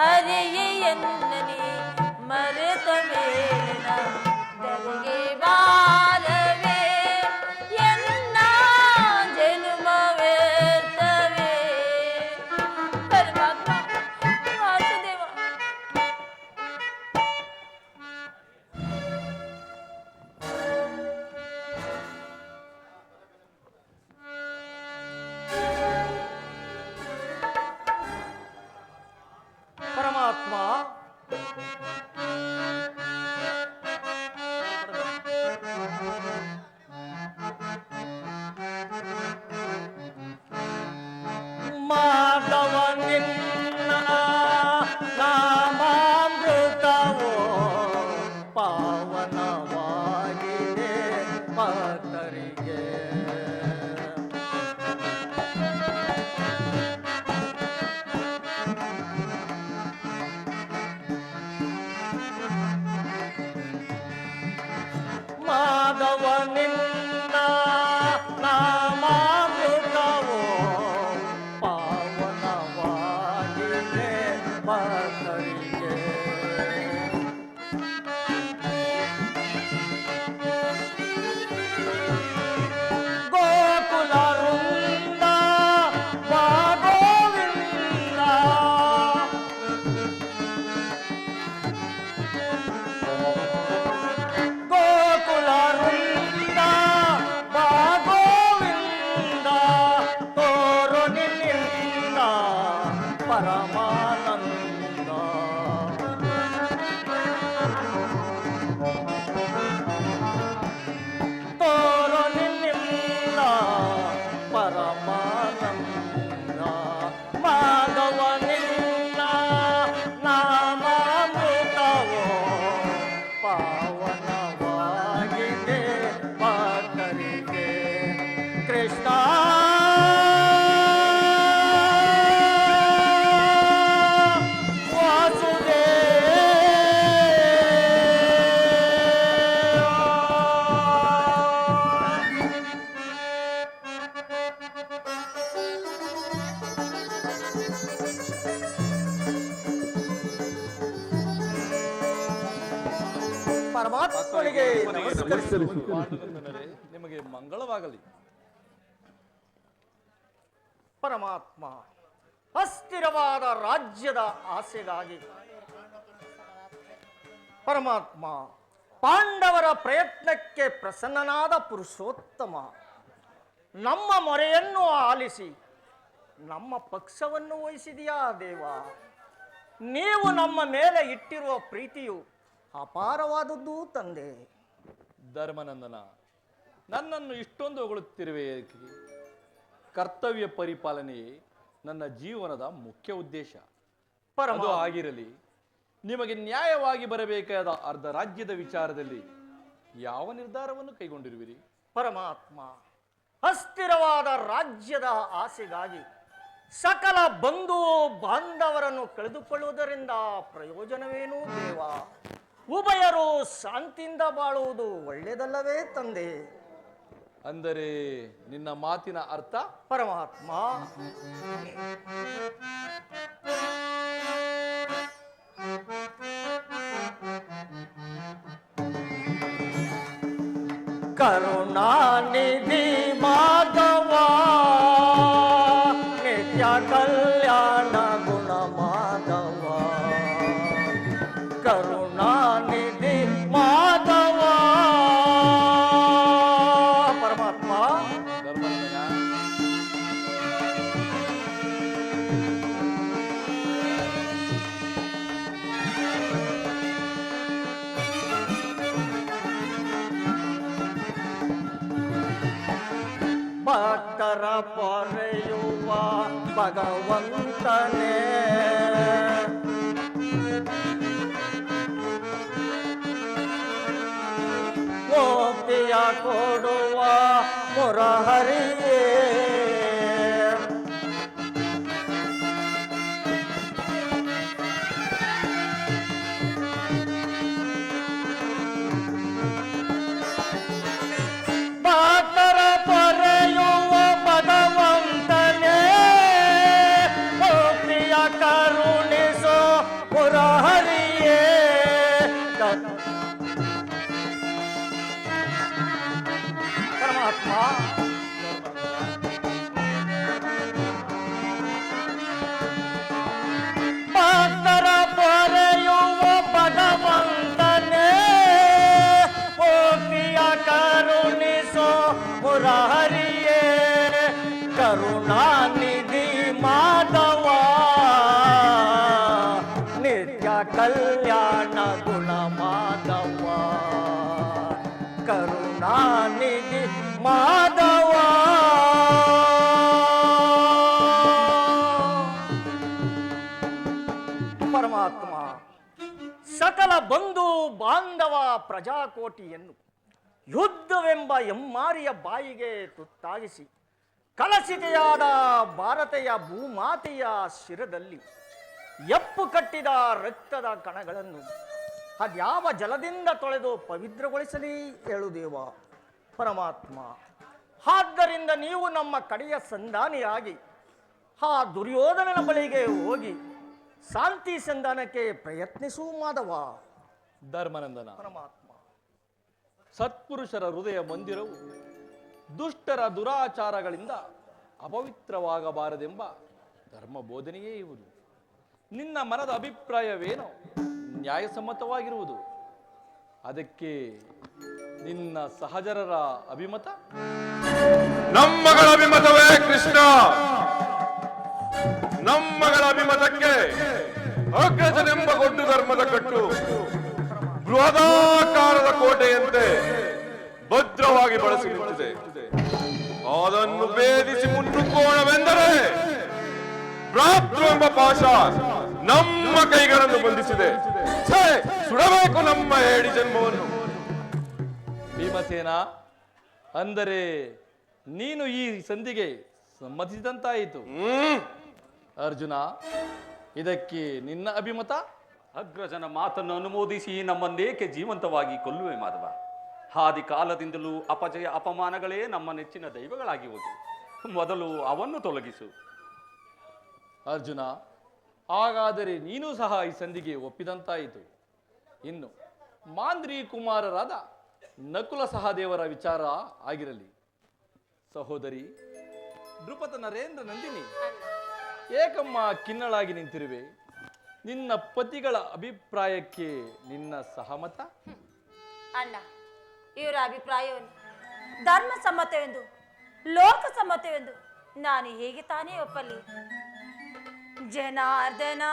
ಹರಿಯೇ ಎನ್ನಲಿ ಮರೆತ ಮೇಲಿನ ದರಿಗೆ ಭಕ್ತರಿಗೆ ನಿಮಗೆ ಮಂಗಳವಾಗಲಿ. ಪರಮಾತ್ಮ ಅಸ್ಥಿರವಾದ ರಾಜ್ಯದ ಆಸೆಗಾಗಿ ಪರಮಾತ್ಮ ಪಾಂಡವರ ಪ್ರಯತ್ನಕ್ಕೆ ಪ್ರಸನ್ನನಾದ ಪುರುಷೋತ್ತಮ ನಮ್ಮ ಮೊರೆಯನ್ನು ಆಲಿಸಿ, ನಮ್ಮ ಪಕ್ಷವನ್ನು ವಹಿಸಿದೆಯಾ ದೇವ? ನೀವು ನಮ್ಮ ಮೇಲೆ ಇಟ್ಟಿರುವ ಪ್ರೀತಿಯು ಅಪಾರವಾದದ್ದು ತಂದೆ. ಧರ್ಮನಂದನ ನನ್ನನ್ನು ಇಷ್ಟೊಂದು ಹೊಗಳುತ್ತಿರುವೆ? ಕರ್ತವ್ಯ ಪರಿಪಾಲನೆಯೇ ನನ್ನ ಜೀವನದ ಮುಖ್ಯ ಉದ್ದೇಶ. ಪರಮ ಆಗಿರಲಿ ನಿಮಗೆ ನ್ಯಾಯವಾಗಿ ಬರಬೇಕಾದ ಅರ್ಧ ರಾಜ್ಯದ ವಿಚಾರದಲ್ಲಿ ಯಾವ ನಿರ್ಧಾರವನ್ನು ಕೈಗೊಂಡಿರುವಿರಿ? ಪರಮಾತ್ಮ ಅಸ್ಥಿರವಾದ ರಾಜ್ಯದ ಆಸೆಗಾಗಿ ಸಕಲ ಬಂಧು ಬಾಂಧವರನ್ನು ಕಳೆದುಕೊಳ್ಳುವುದರಿಂದ ಪ್ರಯೋಜನವೇನು ದೇವ? ಉಭಯರು ಶಾಂತಿಯಿಂದ ಬಾಳುವುದು ಒಳ್ಳೆಯದಲ್ಲವೇ ತಂದೆ? ಅಂದರೆ ನಿನ್ನ ಮಾತಿನ ಅರ್ಥ? ಪರಮಾತ್ಮ. ಕರುಣ ಭಕ್ತರ ಪೊರೆಯುವ ಭಗವಂತನೇ ಮುಕ್ತಿಯ ಕೊಡುವ ಮುರಹರಿಯೇ ಪ್ರಜಾಕೋಟಿಯನ್ನು ಯುದ್ಧವೆಂಬ ಎಮ್ಮಾರಿಯ ಬಾಯಿಗೆ ತುತ್ತಾಗಿಸಿ ಕಲಸಿತೆಯಾದ ಭಾರತೀಯ ಭೂಮಾತೆಯ ಶಿರದಲ್ಲಿ ಎಪ್ಪು ಕಟ್ಟಿದ ರಕ್ತದ ಕಣಗಳನ್ನು ಅದ್ಯಾವ ಜಲದಿಂದ ತೊಳೆದು ಪವಿತ್ರಗೊಳಿಸಲಿ ಹೇಳುದೇವ ಪರಮಾತ್ಮ. ಆದ್ದರಿಂದ ನೀವು ನಮ್ಮ ಕಡೆಯ ಸಂಧಾನಿಯಾಗಿ ಆ ದುರ್ಯೋಧನನ ಬಳಿಗೆ ಹೋಗಿ ಶಾಂತಿ ಸಂಧಾನಕ್ಕೆ ಪ್ರಯತ್ನಿಸು ಮಾಧವ. ಧರ್ಮನಂದನ. ಪರಮಾತ್ಮ. ಸತ್ಪುರುಷರ ಹೃದಯ ಮಂದಿರವು ದುಷ್ಟರ ದುರಾಚಾರಗಳಿಂದ ಅಪವಿತ್ರವಾಗಬಾರದೆಂಬ ಧರ್ಮ ಬೋಧನೆಯೇ ಇವುದು ನಿನ್ನ ಮನದ ಅಭಿಪ್ರಾಯವೇನೋ ನ್ಯಾಯಸಮ್ಮತವಾಗಿರುವುದು. ಅದಕ್ಕೆ ನಿನ್ನ ಸಹಜರರ ಅಭಿಮತ? ನಮ್ಮಗಳ ಅಭಿಮತವೇ ಕೃಷ್ಣ. ನಮ್ಮಗಳ ಅಭಿಮತಕ್ಕೆ ಅಗ್ರಜನೆಂಬ ಗೊಡ್ಡು ಧರ್ಮದ ಕಟ್ಟು. ಬೃಹದಾಕಾರದ ಕೋಟೆಯಂತೆ ಭದ್ರವಾಗಿ ಬಳಸಿ ನಿಂತಿದೆ. ಅದನ್ನು ಭೇದಿಸಿ ಮುನ್ನುಗ್ಗೋಣವೆಂದರೆ ಭ್ರಾತೃ ಎಂಬ ಪಾಶ ನಮ್ಮ ಕೈಗಳನ್ನು ಬಂಧಿಸಿದೆ. ಸುಡಬೇಕು ನಮ್ಮ ಹೇಳಿ ಜನ್ಮವನ್ನು. ಭೀಮಸೇನ ಅಂದರೆ ನೀನು ಈ ಸಂಧಿಗೆ ಸಮ್ಮತಿಸಿದಂತಾಯಿತು. ಅರ್ಜುನ ಇದಕ್ಕೆ ನಿನ್ನ ಅಭಿಮತ? ಅಗ್ರಜನ ಮಾತನ್ನು ಅನುಮೋದಿಸಿ ನಮ್ಮನ್ನೇಕೆ ಜೀವಂತವಾಗಿ ಕೊಲ್ಲುವೆ ಮಾಧವ? ಹಾದಿ ಕಾಲದಿಂದಲೂ ಅಪಜಯ ಅಪಮಾನಗಳೇ ನಮ್ಮ ನೆಚ್ಚಿನ ದೈವಗಳಾಗಿ ಹೋಗಿ ಮೊದಲು ಅವನ್ನು ತೊಲಗಿಸು. ಅರ್ಜುನ, ಹಾಗಾದರೆ ನೀನು ಸಹ ಈ ಸಂಧಿಗೆ ಒಪ್ಪಿದಂತಾಯಿತು. ಇನ್ನು ಮಾಂದ್ರಿ ಕುಮಾರರಾದ ನಕುಲ ಸಹದೇವರ ವಿಚಾರ ಆಗಿರಲಿ. ಸಹೋದರಿ, ನೃಪತ ನರೇಂದ್ರ ನಂದಿನಿ, ಏಕಮ್ಮ ಕಿನ್ನಳಾಗಿ ನಿಂತಿರುವೆ. ನಿನ್ನ ಪತಿಗಳ ಅಭಿಪ್ರಾಯಕ್ಕೆ ನಿನ್ನ ಸಹಮತ? ಅಣ್ಣ, ಇವರ ಅಭಿಪ್ರಾಯವನ್ನು, ಧರ್ಮ ಸಮ್ಮತವೆಂದು, ಲೋಕ ಸಮ್ಮತವೆಂದು ನಾನು ಹೇಗೆ ತಾನೇ ಒಪ್ಪಲಿ? ಜನಾರ್ದನ!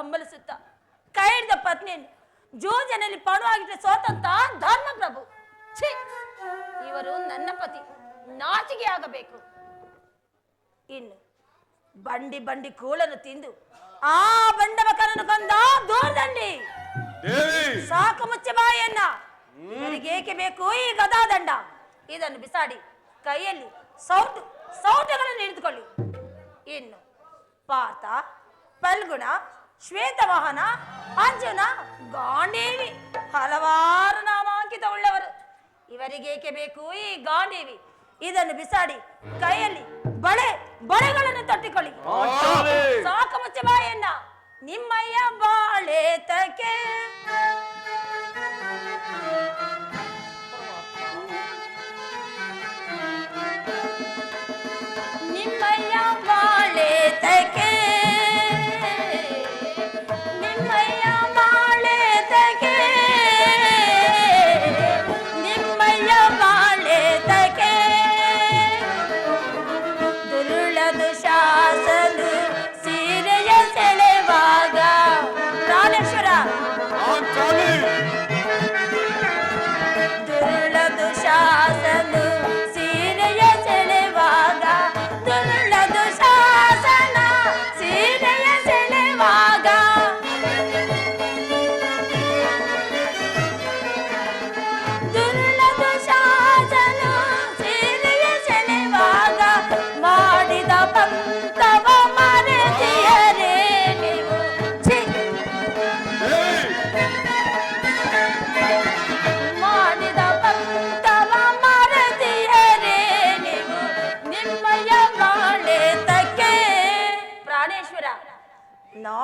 ಹಂಬಲಿಸುತ್ತ ಕೈ ಹಿಡಿದ ಪತ್ನಿಯನ್ನು ಪಾಡು ಪಣವಾಗಿಟ್ಟು ಸೋತಂತ ಧರ್ಮಪ್ರಭು ಛೀ ಇವರು ನನ್ನ ಪತಿ ನಾಚಿಗೆ ಆಗಬೇಕು. ಇನ್ನು ಬಂಡಿ ಬಂಡಿ ಕೂಳನ್ನು ತಿಂದು ಆ ಬಂಡವಕರನ್ನು ಕೊಂದ ದೂರದಂಡಿ. ಸಾಕು ಮುಚ್ಚೆ ಬಾಯನ್ನ ಏಕೆ ಬೇಕು ಈ ಗದಾದಂಡ ಇದನ್ನು ಬಿಸಾಡಿ ಕೈಯಲ್ಲಿ ಸೌಟು ಸೌಟಗಳನ್ನು ಹಿಡಿದುಕೊಳ್ಳಿ. ಇನ್ನು ಪಾರ್ಥ ಪಲ್ಗುಣ ಶ್ವೇತವಾಹನ ಅರ್ಜುನ ಗಾಂಡೇವಿ. ಹಲವಾರು ನಾಮಾಂಕಿತ ಉಳ್ಳವರು ಇವರಿಗೇಕೆ ಬೇಕು ಈ ಗಾಂಡೇವಿ? ಇದನ್ನು ಬಿಸಾಡಿ ಕೈಯಲ್ಲಿ ಬಳೆ ಬಳೆಗಳನ್ನು ತಟ್ಟಿಕೊಳ್ಳಿ. ಸಾಕು ಮುಚ್ಚೆ ಬಾಯನ್ನ ನಿಮ್ಮಯ್ಯ ಬಾಳೆ ತಕೆ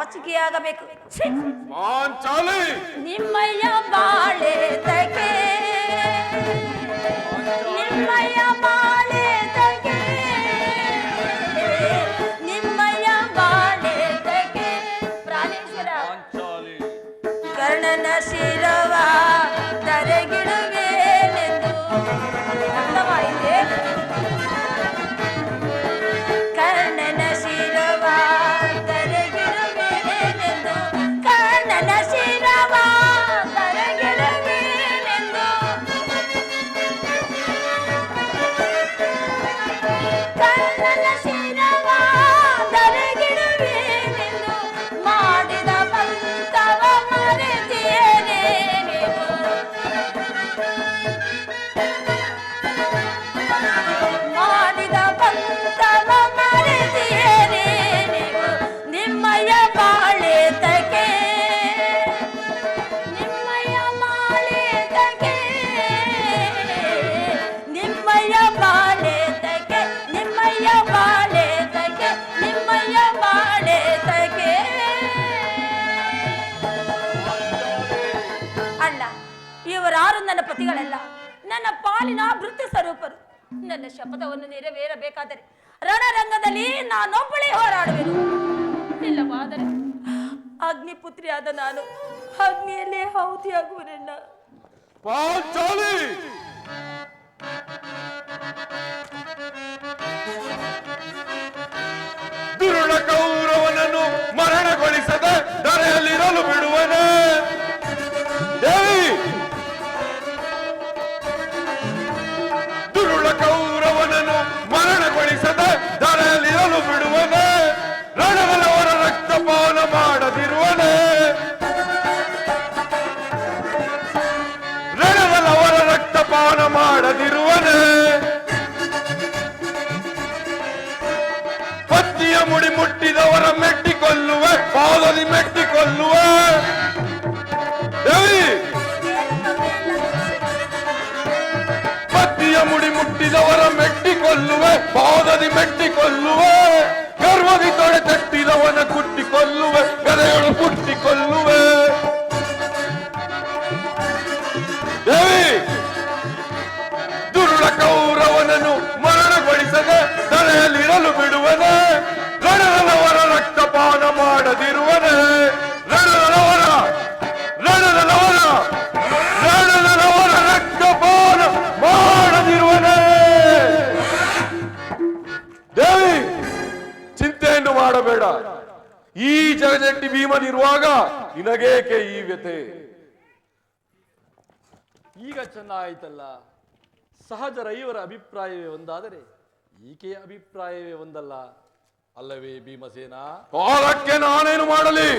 ನಾಚಿಕೆಯಾಗಬೇಕು ನಿಮ್ಮಯ್ಯ ಬಾಳೆ ತಕ್ಕೆ ಶಪಥವನ್ನು ನೆರವೇರಬೇಕಾದರೆ ರಣರಂಗದಲ್ಲಿ ನಾನೊಬ್ಬಳೇ ಹೋರಾಡುವೆನು. ಇಲ್ಲವಾದರೆ ಅಗ್ನಿಪುತ್ರಿಯಾದ ನಾನು ಅಗ್ನಿಯಲ್ಲೇ ಆಹುತಿಯಾಗುವನಣ್ಣ. ಪಾಂಚಾಲಿ! ದುರುಳ ಕೌರವನನ್ನು ಮರಣಗೊಳಿಸದೆ ಧರೆಯಲ್ಲಿರಲು ಬಿಡುವನೆ? ಬಿಡುವನೆ ರಣವಲವರ ರಕ್ತಪಾನ ಮಾಡದಿರುವನೆ ರಣವಲವರ ರಕ್ತಪಾನ ಮಾಡದಿರುವನೆ ಪತ್ತಿಯ ಮುಡಿ ಮುಟ್ಟಿದವರ ಮೆಟ್ಟಿಕೊಲ್ಲುವೆ ಪಾದದಿ ಮೆಟ್ಟಿಕೊಲ್ಲುವೆ యవన కుట్టి కొల్లు ಈಗ ಚೆನ್ನಾಯಿತಲ್ಲ. ಸಹಜ ರೈವರ ಅಭಿಪ್ರಾಯವೇ ಒಂದಾದರೆ ಈಕೆಯ ಅಭಿಪ್ರಾಯವೇ ಒಂದಲ್ಲ. ಅಲ್ಲವೇ ಭೀಮಸೇನ? ಅದಕ್ಕೆ ನಾನೇನು ಮಾಡಲಿ?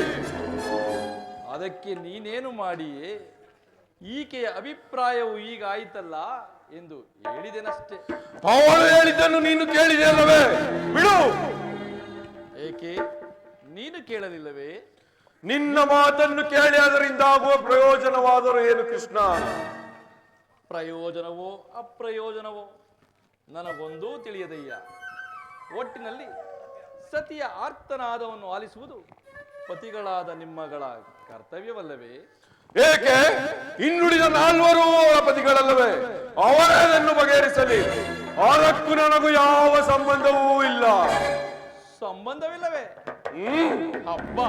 ಅದಕ್ಕೆ ನೀನೇನು ಮಾಡಿಯೇ? ಈಕೆಯ ಅಭಿಪ್ರಾಯವು ಈಗ ಆಯಿತಲ್ಲ ಎಂದು ಹೇಳಿದೆನಷ್ಟೇ. ಅವಳು ಹೇಳಿದ್ದನ್ನು ನೀನು ಕೇಳಿದೆಯಲ್ಲವೇ ಬಿಡು! ಏಕೆ? ನೀನು ಕೇಳಲಿಲ್ಲವೇ? ನಿನ್ನ ಮಾತನ್ನು ಕೇಳಿ ಅದರಿಂದ ಆಗುವ ಪ್ರಯೋಜನವಾದರೂ ಏನು ಕೃಷ್ಣ? ಪ್ರಯೋಜನವೋ ಅಪ್ರಯೋಜನವೋ? ನನಗೊಂದೂ ತಿಳಿಯದಯ್ಯ. ಒಟ್ಟಿನಲ್ಲಿ ಸತಿಯ ಆರ್ತನಾದವನ್ನು ಆಲಿಸುವುದು ಪತಿಗಳಾದ ನಿಮ್ಮಗಳ ಕರ್ತವ್ಯವಲ್ಲವೇ? ಏಕೆ? ಇನ್ನುಳಿದ ನಾಲ್ವರು ಅವರ ಪತಿಗಳಲ್ಲವೇ? ಅವರನ್ನು ಬಗೆಹರಿಸಲಿ. ಅದಕ್ಕೂ ನನಗೂ ಯಾವ ಸಂಬಂಧವೂ ಇಲ್ಲ. ಸಂಬಂಧವಿಲ್ಲವೇ? ಹಬ್ಬ.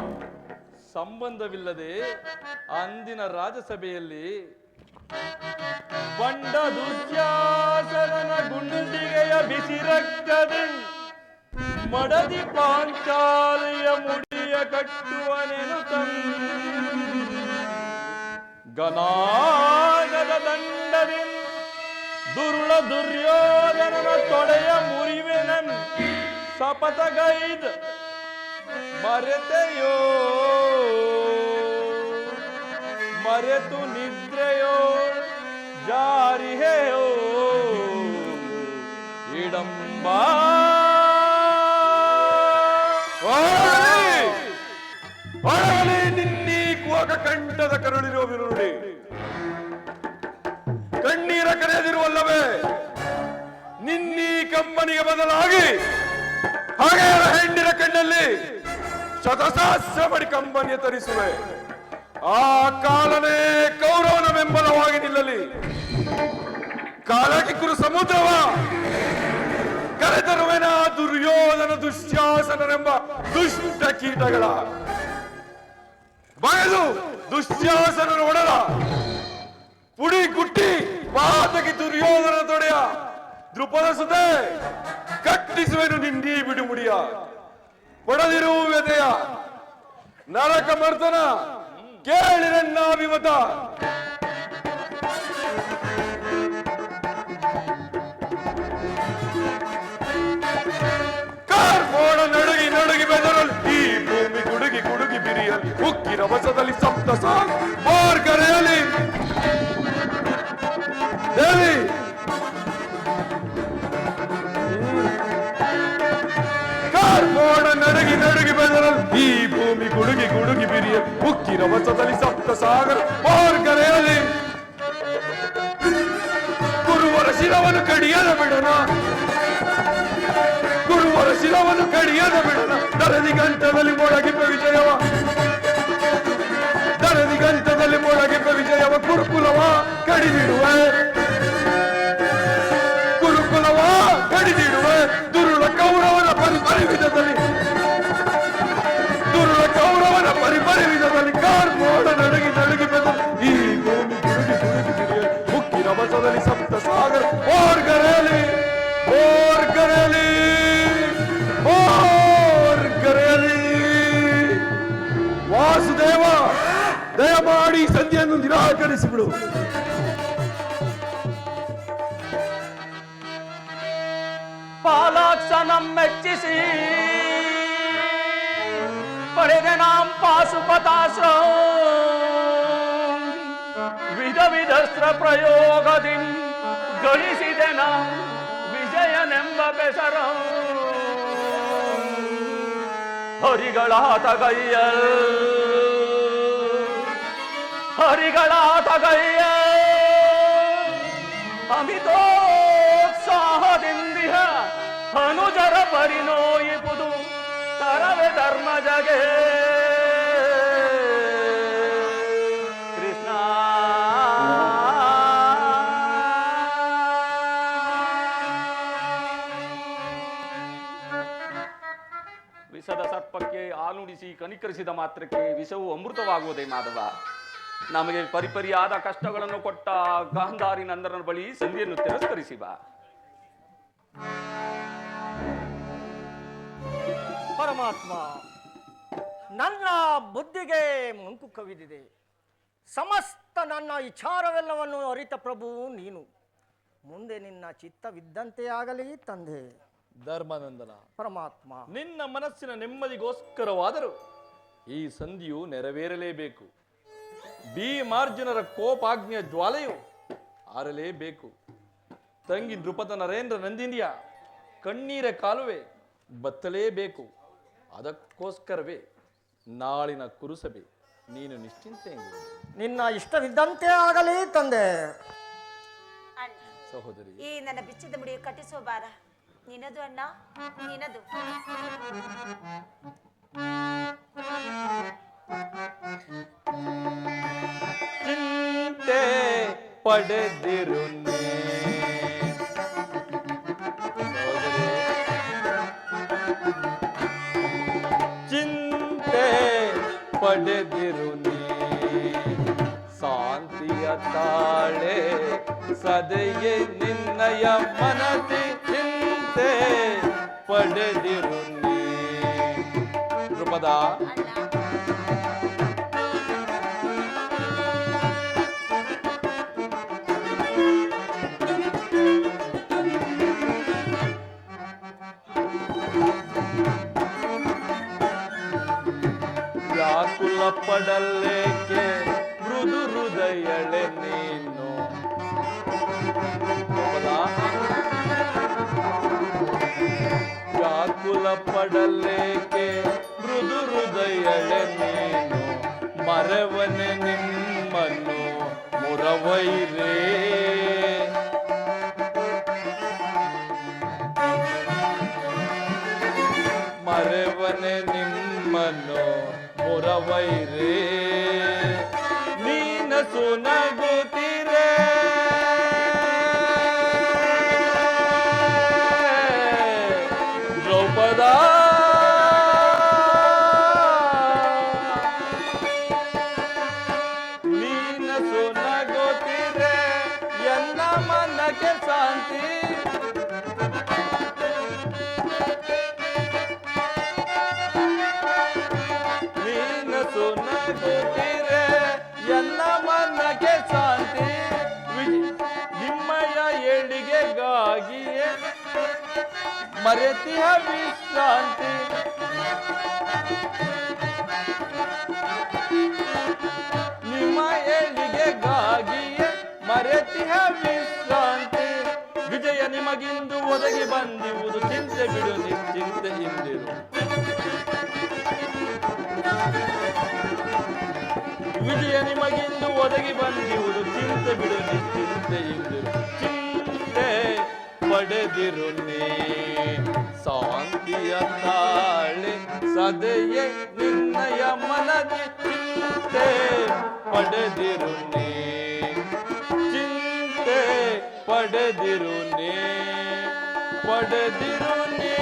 ಸಂಬಂಧವಿಲ್ಲದೆ ಅಂದಿನ ರಾಜಸಭೆಯಲ್ಲಿ ಬಂಡ ದುಶ್ಯಾಸನ ಗುಂಡಿಗೆಯ ಬಿಸಿ ರಕ್ತದೆ ಮಡದಿ ಪಾಂಚಾಲಯ ಮುಡಿಯ ಕಟ್ಟುವನೆನು ಗನಾಗದ ದಂಡದಿ ದುರುಳ ದುರ್ಯೋಧನನ ತೊಡೆಯ ಮುರಿವೆನನ್ ಸಪತಗೈದ್ ಮರೆತೆಯೋ. ಮರೆತು ಜಾರಿಹೆಯೋ ಇಡಂಬ ನಿನ್ನೀ ಕಂಠದ ಕರುಳಿರುವ ಬಿರುಡಿ ಕಣ್ಣೀರ ಕರೆಯದಿರುವಲ್ಲವೇ ನಿನ್ನೀ ಕಂಬನಿಗೆ ಬದಲಾಗಿ ಹಾಗೆಯರ ಹೆಣ್ಣಿನ ಕಣ್ಣಲ್ಲಿ ಶತಸಹಸ್ರ ಬಡಿ ಕಂಪನಿಯ ತರಿಸುವೆ ಆ ಕಾಲನೇ ಕೌರವನ ಬೆಂಬಲವಾಗಿ ನಿಲ್ಲಲಿ ಕಾಲಕಿಕ್ಕುರು ಸಮುದ್ರವ ಕರೆತರುವೆನ ದುರ್ಯೋಧನ ದುಶ್ಯಾಸನರೆಂಬ ದುಷ್ಟ ಕೀಟಗಳ. ಬಯಲು ದುಶ್ಯಾಸನ ಒಡಲ, ಪುಡಿ ಕುಟ್ಟಿ ಪಾತಕಿ ದುರ್ಯೋಧನ ತೊಡೆಯ ದೃಪದ ಸುತೆ ಕಟ್ಟಿಸುವೆನು ನಿಂಡಿ ಬಿಡುಮುಡಿಯ. ಕೊಡದಿರುವ ವ್ಯದೆಯ ನರಕ ಮರ್ತನ ಅಭಿಮತ ಕಾರ್ಮೋಡ ನಡುಗಿ ನಡುಗಿ ಬೆದರಲ್ಲಿ ಈ ಭೂಮಿ ಗುಡುಗಿ ಗುಡುಗಿ ಬಿರಿಯಲಿ ಉಕ್ಕಿನ ವಸದಲ್ಲಿ ಸಪ್ತ ಸಾಲ್ ಬಿರಿಯಲಿ ಉಕ್ಕಿನ ವಶದಲ್ಲಿ ಸಪ್ತ ಸಾಗರ ಮಾರ್ಗರೆಯಲಿ ಗುರುವರ ಶಿರವನ್ನು ಕಡಿಯದ ಬಿಡೋಣ. ಗುರುವರ ಶಿರವನ್ನು ಕಡಿಯದ ಬಿಡನ ದರದಿ ಗಂಟದಲ್ಲಿ ಮೊಳಗಿ ವಿಜಯವ ದರದಿ ಗಂಟದಲ್ಲಿ ಮೊಳಗಿ ವಿಜಯವ ಗುರುಕುಲವ ಕಡಿದಿಡುವೆ. ಸಂಧಿಯನ್ನು ನಿರಾಕರಿಸಿಬಿಡು ಪಾಲಾಕ್ಷನಂ ಮೆಚ್ಚಿಸಿ ಪಡೆದೆ ನಾಂ ಪಾಸುಪತಾಶ್ರ ವಿಧ ವಿಧಸ್ತ್ರ ಪ್ರಯೋಗದಿ ಗಳಿಸಿದೆ ನಾ ವಿಜಯನೆಂಬ ಬೆಸರ ಹರಿಗಳಾತಗೈಯ ಅಮಿತೋತ್ಸಾಹದಿಂದಿಹ ಅನುಜರ ಪರಿನೋಯಿಪುದು ತರವೆ ಧರ್ಮ ಜಗೆ ಕೃಷ್ಣ ಸರ್ಪಕ್ಕೆ ಆಲುಡಿಸಿ ಕನಿಕರಿಸಿದ ಮಾತ್ರಕ್ಕೆ ವಿಷವು ಅಮೃತವಾಗುವುದೇ ಮಾಧವ. ನಮಗೆ ಪರಿಪರಿಯಾದ ಕಷ್ಟಗಳನ್ನು ಕೊಟ್ಟ ಗಾಂಧಾರಿ ನಂದರನ ಬಳಿ ಸಂಧಿಯನ್ನು ತಿರಸ್ಕರಿಸಿ ಬಾ. ಪರಮಾತ್ಮ ನನ್ನ ಬುದ್ಧಿಗೆ ಮಂಕು ಕವಿದಿದೆ. ಸಮಸ್ತ ನನ್ನ ವಿಚಾರವೆಲ್ಲವನ್ನು ಅರಿತ ಪ್ರಭು ನೀನು. ಮುಂದೆ ನಿನ್ನ ಚಿತ್ತವಿದ್ದಂತೆ ಆಗಲಿ ತಂದೆ. ಧರ್ಮನಂದನ ಪರಮಾತ್ಮ. ನಿನ್ನ ಮನಸ್ಸಿನ ನೆಮ್ಮದಿಗೋಸ್ಕರವಾದರೂ ಈ ಸಂಧಿಯು ನೆರವೇರಲೇಬೇಕು. ಭೀಮಾರ್ಜುನರ ಕೋಪಾಜ್ಞೆಯ ಜ್ವಾಲೆಯು ಆರಲೇಬೇಕು. ತಂಗಿ ನೃಪದ ನರೇಂದ್ರ ನಂದಿನಿಯ ಕಣ್ಣೀರ ಕಾಲುವೆ ಬತ್ತಲೇಬೇಕು. ಅದಕ್ಕೋಸ್ಕರವೇ ನಾಳಿನ ಕುರುಸಭೆ. ನೀನು ನಿಶ್ಚಿಂತೆ ನಿನ್ನ ಇಷ್ಟವಿದ್ದಂತೆ ಆಗಲಿ ತಂದೆ. ಅಣ್ಣ ಸಹೋದರಿ. ಈ ನನ್ನ ಬಿಚ್ಚಿದ ಮುಡಿಯು ಕಟ್ಟಿಸೋ ಬಾರ ನಿನದು ಅಣ್ಣ ನಿನದು. ಚಿಂತೆ ಪಡೆದಿರು ಚಿಂತೆ ಪಡೆದಿರು. ಶಾಂತಿಯ ತಾಳೆ ಸದೆಯೇ ನಿನ್ನಯ ಮನದಿ ಚಿಂತೆ ಪಡೆದಿರು ನೀ. ಪಡಲೇಕೆ ಮೃದು ಹೃದಯಳೆ ನೀನು? ವ್ಯಾಕುಲ ಪಡಲೇಕೆ ಮೃದು ಹೃದಯಳೆ ನೀನು. ಮರವನೆ ನಿಮ್ಮನ್ನು ಮುರವೈರೇ ಮರೆತಿಹ ವಿಶ್ರಾಂತಿ. ನಿಮ್ಮ ಏಳಿಗೆಗಾಗಿಯೇ ಮರೆತಿಹ ವಿಶ್ರಾಂತಿ. ವಿಜಯ ನಿಮಗಿಂದು ಒದಗಿ ಬಂದಿರುವುದು ಚಿಂತೆ ಬಿಡು, ನಿಶ್ಚಿಂತೆ ಹಿಂದಿರು ವಿಜಯ ನಿಮಗಿಂದು ಒದಗಿ ಬಂದಿರುವುದು ಚಿಂತೆ ಬಿಡು ಹಿಂದಿರು ಚಿಂತೆ ಪಡೆದಿರು ನೀ ಶಾಂತಿಯ ತಾಳೆ ಸದೆಯೇ ನಿನ್ನಯ ಮನದಿ ಚಿಂತೆ ಪಡೆದಿರು ನೀ ಚಿಂತೆ ಪಡೆದಿರು ನೀ ಪಡೆದಿರು ನೀ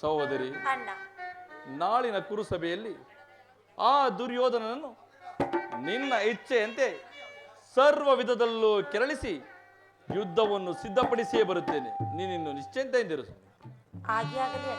ಸಹೋದರಿ ನಾಳಿನ ಕುರುಸಭೆಯಲ್ಲಿ ಆ ದುರ್ಯೋಧನನನ್ನು ನಿನ್ನ ಇಚ್ಛೆಯಂತೆ ಸರ್ವ ವಿಧದಲ್ಲೂ ಕೆರಳಿಸಿ ಯುದ್ಧವನ್ನು ಸಿದ್ಧಪಡಿಸಿಯೇ ಬರುತ್ತೇನೆ. ನೀನಿನ್ನು ನಿಶ್ಚಿಂತೆಯಿಂದಿರು ಆಗಿ ಆಗಲಿ